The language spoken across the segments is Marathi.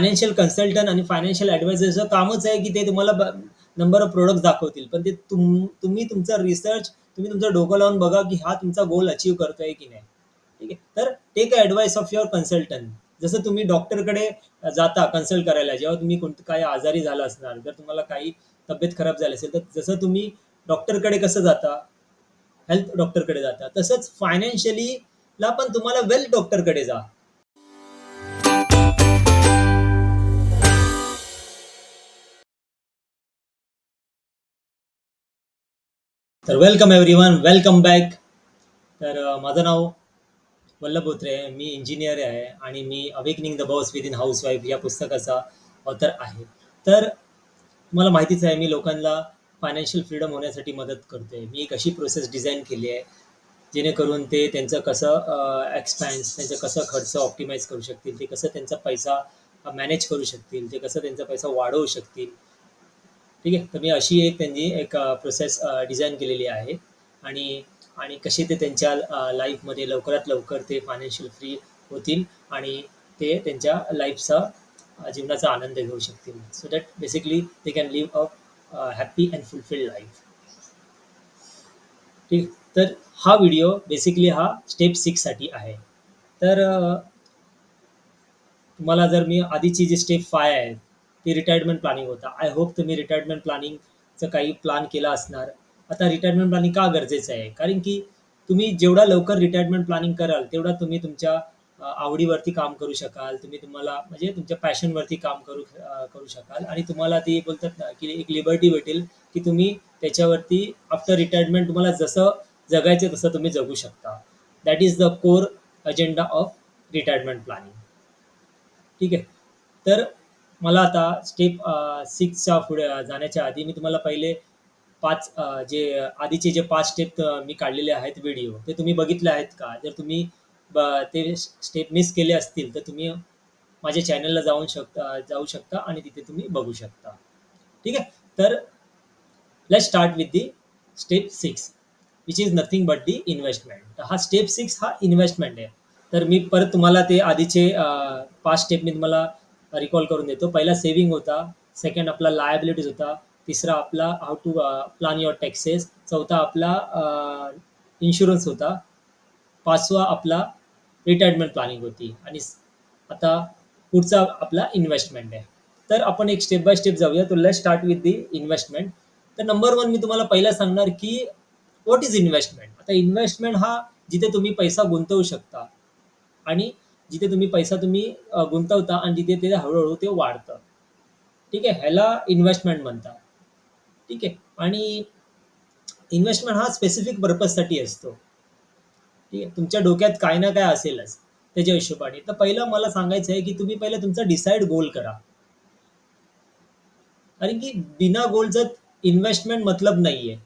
फायनान्शियल कन्सल्टंट आणि फायनान्शियल ॲडवायझरचं कामच आहे की ते तुम्हाला नंबर ऑफ प्रोडक्ट दाखवतील. पण ते तुम तुम्ही तुमचा रिसर्च तुम्ही तुमचं डोकं लावून बघा, की हा तुमचा गोल अचीव करतोय की नाही. ठीक आहे. तर take advice of your consultant. जसं तुम्ही डॉक्टरकडे जाता कन्सल्ट करायला जेव्हा तुम्ही कोणतं काही आजारी झाला असणार, जर तुम्हाला काही तब्येत खराब झाली असेल, तर जसं तुम्ही डॉक्टरकडे कसं जाता, हेल्थ डॉक्टरकडे जाता, तसंच फायनान्शियलीला पण तुम्हाला वेल्थ डॉक्टरकडे जा. तर वेलकम एव्हरीवन, वेलकम बॅक. तर माझं नाव वल्लभ बोत्रे आहे. मी इंजिनियर आहे आणि मी awakening the boss within housewife या पुस्तकाचा ऑथर आहे. तर मला माहितीच आहे मी लोकांना फायनान्शियल फ्रीडम होण्यासाठी मदत करतोय. मी एक अशी प्रोसेस डिझाईन केली आहे, जेणेकरून ते त्यांचं कसं एक्सपॅन्स त्यांचं कसं खर्च ऑप्टिमाइज करू शकतील, ते कसं त्यांचा पैसा मॅनेज करू शकतील, ते कसं त्यांचा पैसा वाढवू शकतील. ठीक आहे. तर मी अशी एक त्यांनी एक प्रोसेस डिझाईन केलेली आहे आणि आणि कसे ते त्यांच्या लाईफमध्ये लवकरात लवकर ते फायनान्शियल फ्री होतील आणि ते त्यांच्या लाईफचा जीवनाचा आनंद घेऊ शकतील. So that basically they can live a happy and fulfilled life. ठीक. तर हा व्हिडिओ बेसिकली हा स्टेप सिक्ससाठी आहे. तर तुम्हाला जर मी आधीची जी स्टेप फाय आहे, ती रिटायरमेंट प्लॅनिंग होता. आय होप तुम्ही रिटायरमेंट प्लॅनिंगचं काही प्लॅन केला असणार. आता रिटायरमेंट प्लॅनिंग का गरजेचं आहे? कारण की तुम्ही जेवढा लवकर रिटायरमेंट प्लॅनिंग कराल, तेवढा तुम्ही तुमच्या आवडीवरती काम करू शकाल. तुम्ही तुम्हाला म्हणजे तुमच्या पॅशनवरती काम करू करू शकाल आणि तुम्हाला ती बोलतात ना, की एक लिबर्टी भेटेल, की तुम्ही त्याच्यावरती आफ्टर रिटायरमेंट तुम्हाला जसं जगायचं तसं तुम्ही जगू शकता. That is the core agenda of retirement planning. ठीक आहे. तर मला आता स्टेप सिक्सच्या पुढे जाण्याच्या आधी मी तुम्हाला पहिले पाच जे आधीचे जे पाच स्टेप मी काढलेले आहेत व्हिडिओ, ते तुम्ही बघितले आहेत का? जर तुम्ही ते स्टेप मिस केले असतील, तर तुम्ही माझ्या चॅनलला जाऊन शकता जाऊ शकता आणि तिथे तुम्ही बघू शकता. ठीक आहे. तर let start with the step six which is nothing but the investment. हा स्टेप सिक्स हा इन्व्हेस्टमेंट आहे. तर मी परत तुम्हाला ते आधीचे पाच स्टेप मी तुम्हाला रिकॉल करून देतो. पहिला सेव्हिंग होता, सेकंड आपला लायबिलिटीज होता, तिसरा आपला how to uh, plan your taxes, चौथा आपला uh, इन्शुरन्स होता, पाचवा आपला रिटायरमेंट प्लॅनिंग होती आणि आता पुढचा आपला इन्व्हेस्टमेंट आहे. तर आपण एक स्टेप बाय स्टेप जाऊया. तर let start with the investment. तर नंबर वन मी तुम्हाला पहिला सांगणार, की व्हॉट इज इन्व्हेस्टमेंट? आता इन्व्हेस्टमेंट हा जिथे तुम्ही पैसा गुंतवू शकता आणि जिथे तुम्ही पैसा तुम्ही गुंतवता आणि जिथे ते हळूहळू ते वाढतं. ठीक आहे. ह्याला इन्व्हेस्टमेंट म्हणतात. ठीक आहे. आणि इन्व्हेस्टमेंट हा स्पेसिफिक पर्पजसाठी असतो. ठीक आहे. तुमच्या डोक्यात काय ना काय असेलच त्याच्या हिशोबाने. तर पहिलं मला सांगायचं आहे, की तुम्ही पहिलं तुमचा डिसाईड गोल करा. कारण की बिना गोलचं इन्व्हेस्टमेंट मतलब नाहीये.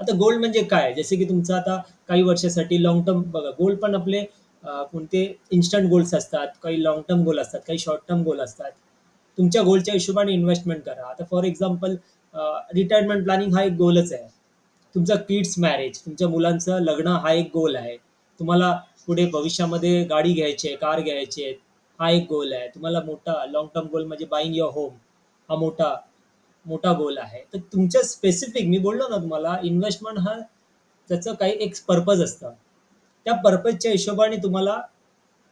आता गोल्ड म्हणजे काय? जसे की तुमचं आता काही वर्षासाठी लॉंग टर्म बघा गोल पण आपले कोणते इन्स्टंट गोल्स असतात, काही लाँग टर्म गोल असतात, काही शॉर्ट टर्म गोल असतात. तुमच्या गोलच्या हिशोबाने इन्व्हेस्टमेंट करा. आता फॉर एक्झाम्पल रिटायरमेंट प्लॅनिंग हा एक गोलच आहे. तुमचं किड्स मॅरेज, तुमच्या मुलांचं लग्न हा एक गोल आहे. तुम्हाला पुढे भविष्यामध्ये गाडी घ्यायची आहे, कार घ्यायची आहे, हा एक गोल आहे. तुम्हाला मोठा लाँग टर्म गोल म्हणजे बाईंग युअर होम हा मोठा मोठा गोल आहे. तर तुमच्या स्पेसिफिक मी बोललो ना तुम्हाला इन्व्हेस्टमेंट हा त्याचं काही एक पर्पज असतं. त्या पर्पजच्या हिशोबाने तुम्हाला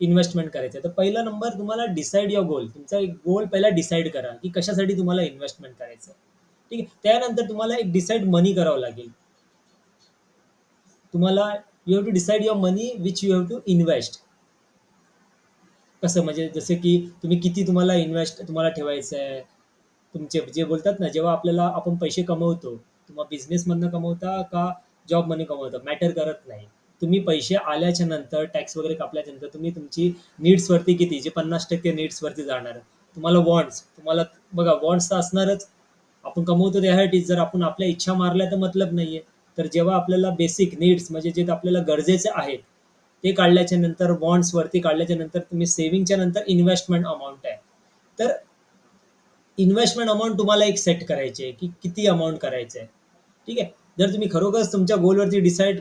इन्व्हेस्टमेंट करायचं तर पहिला नंबर तुम्हाला डिसाईड युअर गोल. तुमचा एक गोल पहिला डिसाईड करा, की कशासाठी तुम्हाला इन्व्हेस्टमेंट करायचं ठीक आहे. त्यानंतर तुम्हाला एक डिसाईड मनी करावं लागेल. तुम्हाला you have to decide your money which you have to invest. कसं म्हणजे जसं की तुम्ही किती तुम्हाला इन्व्हेस्ट तुम्हाला ठेवायचं आहे. तुमचे जे बोलतात ना, जेव्हा आपल्याला आपण पैसे कमवतो, तुम्हाला बिझनेसमधनं कमवता का जॉबमधनं कमवता मॅटर करत नाही. तुम्ही पैसे आल्याच्यानंतर टॅक्स वगैरे कापल्याच्या नंतर तुम्ही तुमची नीड्सवरती किती जे 50% नीड्सवरती जाणार. तुम्हाला वॉन्ट्स तुम्हाला बघा वॉन्ट्स तर असणारच. आपण कमवतो त्यासाठी जर आपण आपल्या इच्छा मारल्या तर मतलब नाहीये. तर जेव्हा आपल्याला बेसिक नीड्स म्हणजे जे आपल्याला गरजेचे आहेत, ते काढल्याच्या नंतर वॉन्ट्सवरती काढल्याच्या नंतर तुम्ही सेव्हिंगच्या नंतर इन्व्हेस्टमेंट अमाऊंट आहे. तर इन्व्हेस्टमेंट अमाऊंट तुम्हाला एक सेट करायची आहे, की किती अमाऊंट करायचं आहे. ठीक आहे. जर तुम्ही खरोखरच तुमच्या गोलवरती डिसाईड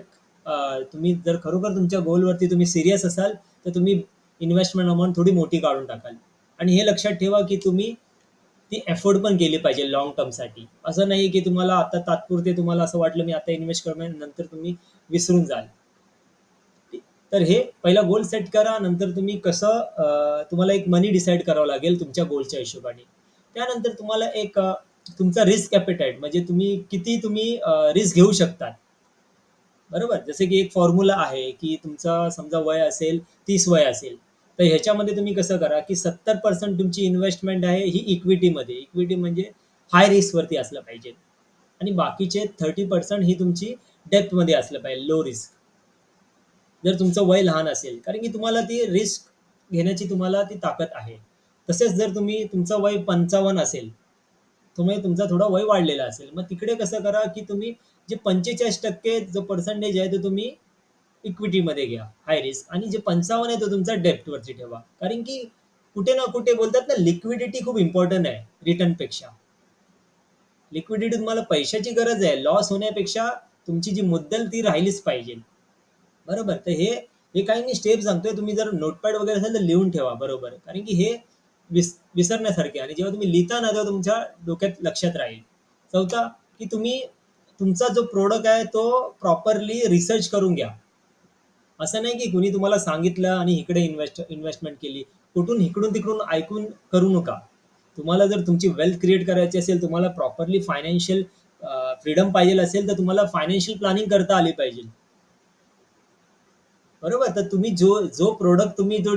तुम्ही जर खरोखर तुमच्या गोलवरती तुम्ही सिरियस असाल, तर तुम्ही इन्व्हेस्टमेंट अमाऊंट थोडी मोठी काढून टाकाल. आणि हे लक्षात ठेवा की तुम्ही ती एफोर्ड पण केली पाहिजे लॉंग टर्मसाठी. असं नाही की तुम्हाला आता तात्पुरते तुम्हाला असं वाटलं मी आता इन्व्हेस्ट करणार नंतर तुम्ही विसरून जाल. तर हे पहिला गोल सेट करा. नंतर तुम्ही कसं तुम्हाला एक मनी डिसाईड करावं लागेल तुमच्या गोलच्या हिशोबाने. त्यानंतर तुम्हाला एक तुमचा रिस्क ॲपेटाईट म्हणजे तुम्ही किती तुम्ही रिस्क घेऊ शकता. बरोबर? जसे की एक फॉर्म्युला आहे, की तुमचं समजा वय असेल 30 वय असेल, तर ह्याच्यामध्ये तुम्ही कसं करा, की 70% तुमची इन्व्हेस्टमेंट आहे ही इक्विटीमध्ये. इक्विटी म्हणजे हाय रिस्कवरती असलं पाहिजे आणि बाकीचे 30% ही तुमची डेप्थमध्ये असलं पाहिजे, लो रिस्क. जर तुमचं वय लहान असेल, कारण की तुम्हाला ती रिस्क घेण्याची तुम्हाला ती ताकद आहे. तसेच जर तुम्ही तुमचं वय 55 असेल, तुम्ही तुमचा थोडा वय वाढलेला असेल, मग तिकडे कसं करा, की तुम्ही जे 45% जो पर्सेंटेज आहे, तो तुम्ही इक्विटीमध्ये घ्या, हाय रिस्क आणि जे 55 आहे, तो तुमचा डेप्टवरती ठेवा. कारण की कुठे ना कुठे बोलतात ना, लिक्विडिटी खूप इम्पॉर्टंट आहे रिटर्नपेक्षा. लिक्विडिटी तुम्हाला पैशाची गरज आहे. लॉस होण्यापेक्षा तुमची जी मुद्दल ती राहिलीच पाहिजे. बरोबर? तर हे हे काही मी स्टेप सांगतोय. तुम्ही जर नोटपॅड वगैरे असेल तर लिहून ठेवा. बरोबर. कारण की हे विस विसरण्यासारखे आणि जेव्हा तुम्ही लिहिता ना, तेव्हा तुमच्या डोक्यात लक्षात राहील. चौथा, की तुम्ही तुमचा जो प्रोडक्ट आहे, तो प्रॉपरली रिसर्च करून घ्या. असं नाही की कुणी तुम्हाला सांगितलं आणि इकडे इन्व्हेस्ट इन्व्हेस्टमेंट केली. कुठून इकडून-तिकडून ऐकून करू नका. तुम्हाला जर तुमची वेल्थ क्रिएट करायची असेल, तुम्हाला प्रॉपरली फायनान्शियल फ्रीडम पाहिजे असेल, तर तुम्हाला फायनान्शियल प्लॅनिंग करता आली पाहिजे. बरोबर? तर तुम्ही जो जो प्रोडक्ट तुम्ही जो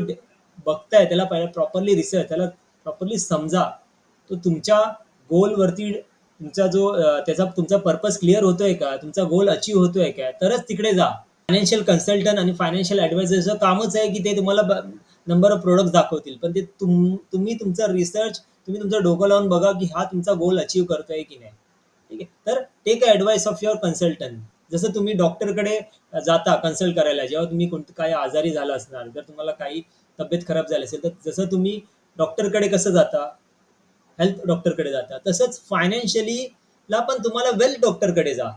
बघताय त्याला पहिला प्रॉपरली रिसर्च त्याला प्रॉपरली समजा. तो तुमच्या गोलवरती तुमचा जो त्याचा तुमचा पर्पज क्लिअर होतोय का? तुमचा गोल अचीव होतोय का? तरच तिकडे जा. फायनान्शियल कन्सल्टंट आणि फायनान्शियल ॲडवायझरचं कामच आहे, की ते तुम्हाला नंबर ऑफ प्रोडक्ट दाखवतील. पण ते तुम तुम्ही तुमचा रिसर्च तुम्ही तुमचं डोकं लावून बघा, की हा तुमचा गोल अचीव करतोय की नाही. ठीक आहे. तर take advice of your consultant. जसं तुम्ही डॉक्टरकडे जाता कन्सल्ट करायला, जेव्हा तुम्ही कोणतं काही आजारी झाला असणार, जर तुम्हाला काही तब्येत खराब झाली असेल, तर जसं तुम्ही डॉक्टरकडे कसं जाता, हेल्थ डॉक्टरकडे जाता, तसंच फायनान्शियलीला पण तुम्हाला वेल्थ डॉक्टरकडे जा.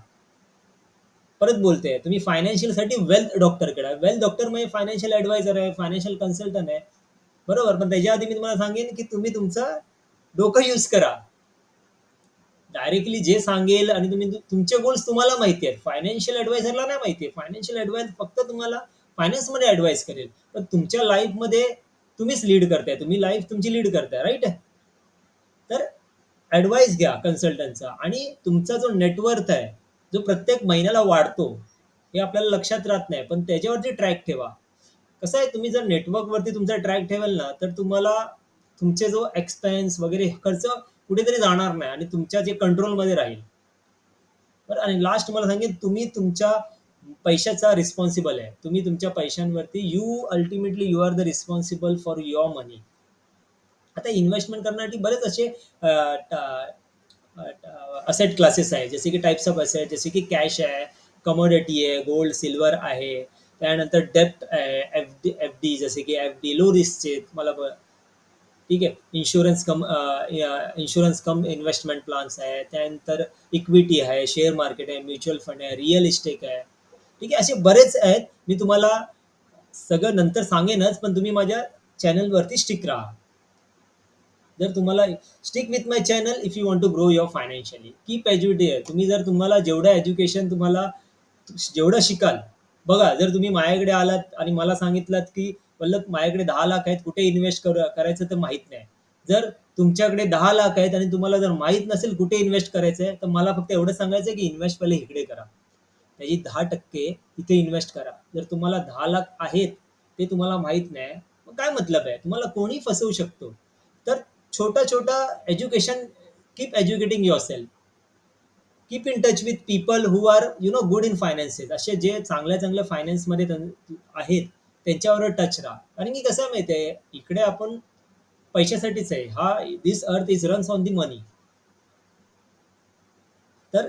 परत बोलते तुम्ही फायनान्शियलसाठी वेल्थ डॉक्टरकडे वेल्थ डॉक्टर म्हणजे फायनान्शियल ॲडवायझर आहे, फायनान्शियल कन्सल्टंट आहे. बरोबर? पण त्याच्या आधी मी तुम्हाला सांगेन, की तुम्ही तुमचं डोकं यूज करा. डायरेक्टली जे सांगेल आणि तुम्ही तुमचे गोल्स तुम्हाला माहिती आहेत. फायनान्शियल ॲडवायझरला नाही माहिती आहे. फायनान्शियल ॲडवाइस फक्त तुम्हाला फायनान्समध्ये ॲडवाईस करेल. पण तुमच्या लाईफमध्ये तुम्हीच लीड करताय. तुम्ही लाईफ तुमची लीड करताय, राईट तर ॲडवाईस घ्या कन्सल्टंटचा आणि तुमचा जो नेटवर्थ आहे, जो प्रत्येक महिन्याला वाढतो, हे आपल्याला लक्षात राहत नाही. पण त्याच्यावरती ट्रॅक ठेवा. कसं आहे, तुम्ही जर नेटवर्कवरती तुमचा ट्रॅक ठेवाल ना, तर तुम्हाला तुमचे जो एक्सपेन्स वगैरे खर्च कुठेतरी जाणार नाही आणि तुमच्या जे कंट्रोलमध्ये राहील. बरं आणि लास्ट मला सांगेन, तुम्ही तुमच्या पैशाचा रिस्पॉन्सिबल आहे. तुम्ही तुमच्या पैशांवरती you ultimately you are the responsible for your money. आता इन्व्हेस्टमेंट करण्यासाठी बरेच असे असेट क्लासेस आहेत. जसे की टाइप्स ऑफ असेट, जसे की कॅश आहे, कमोडिटी आहे, गोल्ड, सिल्वर आहे. त्यानंतर डेब्ट आहे, एफ-डी एफ-डी जसे की एफ-डी लो रिस्कचे तुम्हाला ठीक आहे. Insurance cum insurance cum investment plans आहे. त्यानंतर इक्विटी आहे, शेअर मार्केट आहे, म्युच्युअल फंड आहे, रिअल इस्टेट आहे. ठीक आहे. असे बरेच आहेत. मी तुम्हाला सगळं नंतर सांगेनच, पण तुम्ही माझ्या चॅनलवरती स्टिक राहा. जर तुम्हाला stick with my channel if you want to grow your financially. Keep आहे तुम्ही जर तुम्हाला जेवढं एज्युकेशन तुम्हाला जेवढं शिकाल बघा, जर तुम्ही माझ्याकडे आलात आणि मला सांगितलात, की "वल्लभ माझ्याकडे दहा लाख आहेत, कुठे इन्व्हेस्ट कर करायचं तर माहीत नाही." जर तुमच्याकडे दहा लाख आहेत आणि तुम्हाला जर माहीत नसेल कुठे इन्व्हेस्ट करायचं आहे, तर मला फक्त एवढं सांगायचं आहे, की इन्व्हेस्ट पहिले इकडे करा. त्याची 10% इथे इन्व्हेस्ट करा. जर तुम्हाला दहा लाख आहेत, ते तुम्हाला माहीत नाही, मग काय मतलब आहे? तुम्हाला कोणी फसवू शकतो. तर छोटा-छोटा education keep educating yourself keep in touch with people who are you know good in finances. असे जे चांगल्या-चांगल्या फायनान्समध्ये आहेत, त्यांच्यावर टच राहा. कारण की कसं आहे माहिती आहे, इकडे आपण पैशासाठीच आहे. हा this earth is runs on the money. तर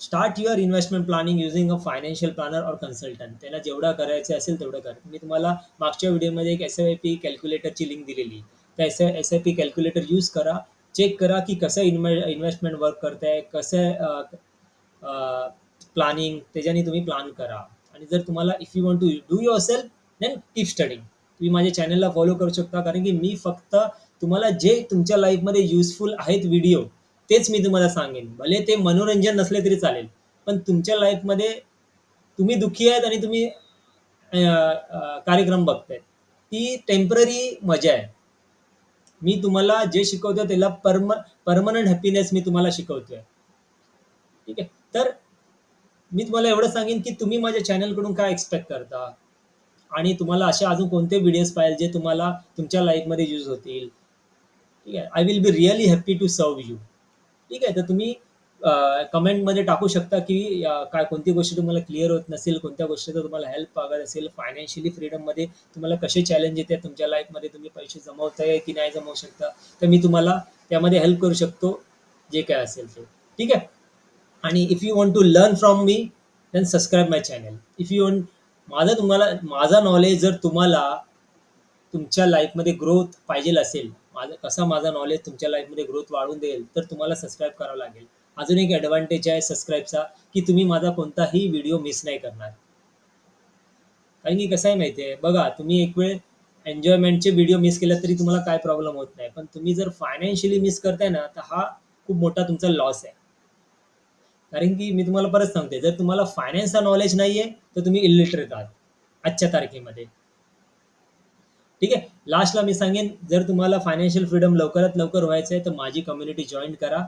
start your investment planning using a financial planner और कन्सल्टंट. त्याला जेवढं करायचं असेल तेवढं कर मी तुम्हाला मागच्या व्हिडिओमध्ये एक एस-आय-पी कॅल्क्युलेटरची लिंक दिलेली. त्या एस एस-आय-पी कॅल्क्युलेटर यूज करा. चेक करा, की कसं इन्वे इन्व्हेस्टमेंट वर्क करतंय, कसं प्लॅनिंग त्याच्याने तुम्ही प्लॅन करा. आणि जर तुम्हाला if you want to do yourself then keep studying तुम्ही माझ्या चॅनलला फॉलो करू शकता. कारण की मी फक्त तुम्हाला जे तुमच्या लाईफमध्ये युजफुल आहेत व्हिडिओ तेच मी तुम्हाला सांगेन भले ते मनोरंजन नसले तरी चालेल पण तुमच्या लाईफमध्ये तुम्ही दुःखी आहेत आणि तुम्ही कार्यक्रम बघतायत ती टेंपररी मजा आहे मी तुम्हाला जे शिकवतोय त्याला परम परमनंट हॅपीनेस मी तुम्हाला शिकवतोय. ठीक आहे? तर मी तुम्हाला एवढं सांगेन की तुम्ही माझ्या चॅनलकडून काय एक्सपेक्ट करता? आणि तुम्हाला असे अजून कोणते व्हिडिओज पाहिजे जे तुम्हाला तुमच्या लाईफमध्ये यूज होतील? ठीक आहे? I will be really happy to serve you ठीक आहे? तर तुम्ही कमेंटमध्ये टाकू शकता की काय कोणती गोष्ट तुम्हाला क्लिअर होत नसेल कोणत्या गोष्टीचा तुम्हाला हेल्प हवं असेल फायनान्शियली फ्रीडममध्ये तुम्हाला कसे चॅलेंज येते तुमच्या लाईफमध्ये तुम्ही पैसे जमवताय की नाही जमवू शकता तर मी तुम्हाला त्यामध्ये हेल्प करू शकतो जे काय असेल ते. ठीक आहे? आणि if you want to learn from me then subscribe my channel if you want माझं तुम्हाला माझा नॉलेज जर तुम्हाला तुमच्या लाईफमध्ये ग्रोथ पाहिजे असेल माझं कसा माझा नॉलेज तुमच्या लाईफमध्ये ग्रोथ वाढून देईल तर तुम्हाला सबस्क्राईब करावं लागेल. अजून एक ॲडव्हान्टेज आहे सबस्क्राईबचा की तुम्ही माझा कोणताही व्हिडिओ मिस नाही करणार. कारण की कसं आहे माहिती आहे? बघा तुम्ही एक वेळ एन्जॉयमेंटचे व्हिडिओ मिस केला तरी तुम्हाला काय प्रॉब्लेम होत नाही. पण तुम्ही जर फायनान्शियली मिस करताय ना तर हा खूप मोठा तुमचा लॉस आहे. कारण की मी तुम्हाला परत सांगते जर तुम्हाला फायनान्सचा नॉलेज नाहीये तर तुम्ही इलिटरेट आहात आजच्या तारखेमध्ये. ठीक आहे? लास्टला मी सांगेन जर तुम्हाला फायनान्शियल फ्रीडम लवकरात लवकर व्हायचं आहे तर माझी कम्युनिटी जॉईन करा.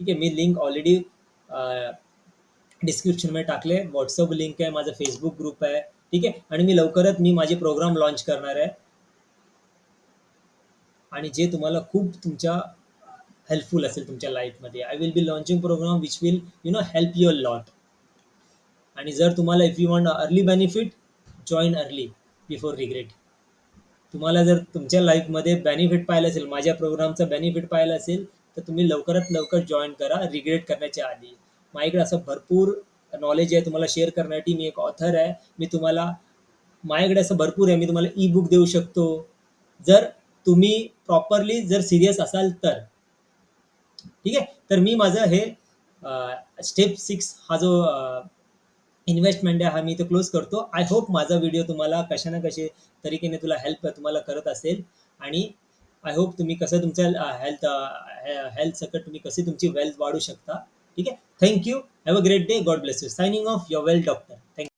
ठीक आहे मी लिंक ऑलरेडी डिस्क्रिप्शनमध्ये टाकले. व्हॉट्सअप लिंक आहे माझा फेसबुक ग्रुप आहे. ठीक आहे? आणि मी लवकरच मी माझे प्रोग्राम लॉन्च करणार आहे. आणि जे तुम्हाला खूप तुमच्या हेल्पफुल असेल तुमच्या लाईफमध्ये I will be launching program which will you know help your lot आणि जर तुम्हाला if you want early benefit join early before regret तुम्हाला जर तुमच्या लाईफमध्ये बेनिफिट पाहिलं असेल माझ्या प्रोग्रामचा बेनिफिट पाहिलं असेल तर तुम्ही लवकरात लवकर जॉईन करा रिग्रेट करण्याच्या आधी. माझ्याकडे असं भरपूर नॉलेज आहे तुम्हाला शेअर करण्यासाठी मी एक ऑथर आहे. मी तुम्हाला माझ्याकडे असं भरपूर आहे मी तुम्हाला ई बुक देऊ शकतो. जर तुम्ही प्रॉपरली जर सिरियस असाल तर. ठीक आहे? तर मी माझं हे स्टेप सिक्स हा जो इन्व्हेस्टमेंट आहे हा मी तो क्लोज करतो. आय होप माझा व्हिडिओ तुम्हाला कशा ना कशा तरीकेने तुला हेल्प तुम्हाला करत असेल. आणि आय होप तुम्ही कसं तुमच्या हेल्थ हेल्थ सकट तुम्ही कशी तुमची वेल्थ वाढू शकता. ठीक आहे? Thank you have a great day God bless you signing off your well doctor thank you